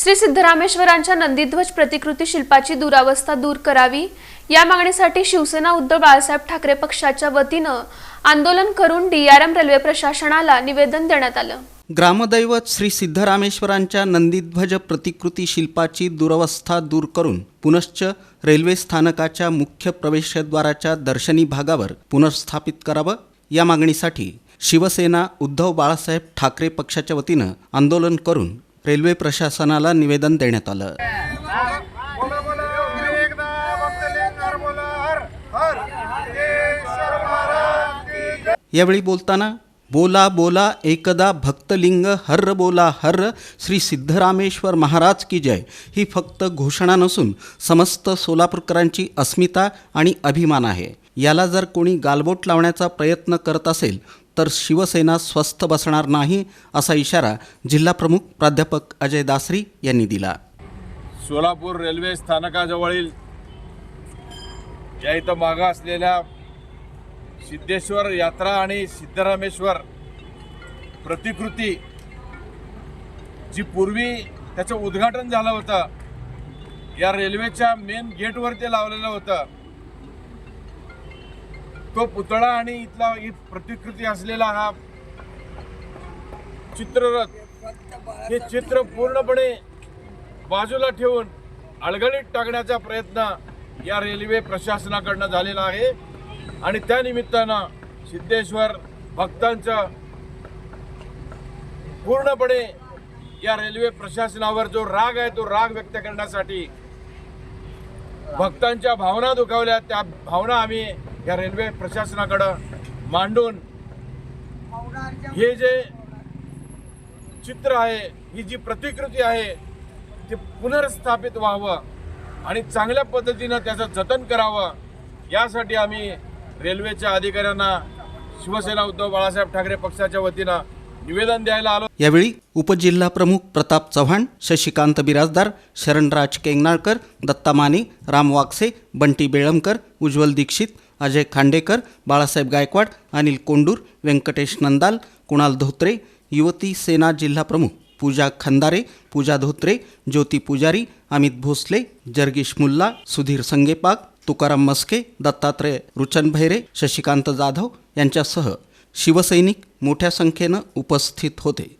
श्री सिद्धरामेश्वरांच्या नंदीध्वज प्रतिकृती शिल्पाची दुरावस्था दूर करावी. या मागणीसाठी शिवसेना उद्धव बाळासाहेब ठाकरे पक्षाच्या वतीनं आंदोलन करून डीआरएम रेल्वे प्रशासनाला निवेदन देण्यात आलं. ग्रामदैवत श्री सिद्धरामेश्वरांच्या नंदीध्वज प्रतिकृती शिल्पाची दुरवस्था दूर करून पुनश्च रेल्वे स्थानकाच्या मुख्य प्रवेशद्वाराच्या दर्शनी भागावर पुनर्स्थापित करावं. या मागणीसाठी शिवसेना उद्धव बाळासाहेब ठाकरे पक्षाच्या वतीनं आंदोलन करून रेल्वे प्रशासनाला निवेदन देण्यात आलं. यावेळी बोलताना बोला बोला एकदा भक्तलिंग हर्र बोला हर्र श्री सिद्धरामेश्वर महाराज की जय. ही फक्त घोषणा नसून समस्त सोलापूरकरांची अस्मिता आणि अभिमान आहे. याला जर कोणी गालबोट लावण्याचा प्रयत्न करत असेल तर शिवसेना स्वस्थ बसणार नाही असा इशारा जिल्हाप्रमुख प्राध्यापक अजय दासरी यांनी दिला. सोलापूर रेल्वे स्थानकाजवळील या इथं मागं असलेल्या सिद्धेश्वर यात्रा आणि सिद्धरामेश्वर प्रतिकृती जी पूर्वी त्याचं उद्घाटन झालं होतं या रेल्वेच्या मेन गेटवर ते लावलेलं होतं तो पुतळा आणि इथला ही प्रतिकृती असलेला हा चित्ररथ हे चित्र पूर्णपणे बाजूला ठेवून अळगणीत टाकण्याचा प्रयत्न या रेल्वे प्रशासनाकडनं झालेला आहे. आणि त्यानिमित्तानं सिद्धेश्वर भक्तांचं पूर्णपणे या रेल्वे प्रशासनावर जो राग आहे तो राग व्यक्त करण्यासाठी भक्तांच्या भावना दुखावल्या. त्या भावना आम्ही या रेल्वे प्रशासनाकडं मांडून हे जे चित्र आहे ही जी प्रतिकृती आहे ती पुनर्स्थापित व्हावं आणि चांगल्या पद्धतीनं त्याचं जतन करावं यासाठी आम्ही रेल्वेच्या अधिकाऱ्यांना शिवसेना उद्धव बाळासाहेब ठाकरे पक्षाच्या वतीनं निवेदन द्यायला आलो. यावेळी उपजिल्हा प्रमुख प्रताप चव्हाण शशिकांत बिराजदार शरणराज केंगनाळकर दत्ता माने राम वागसे बंटी बेळमकर उज्ज्वल दीक्षित अजय खांडेकर बाळासाहेब गायकवाड अनिल कोंडूर व्यंकटेश नंदाल कुणाल धोत्रे युवती सेना जिल्हा प्रमुख पूजा खंदारे पूजा धोत्रे ज्योती पुजारी अमित भोसले जर्गीश मुल्ला सुधीर संगेपाक तुकाराम मस्के दत्तात्रय रुचन भैरे शशिकांत जाधव यांच्यासह शिवसैनिक मोठ्या संख्येनं उपस्थित होते.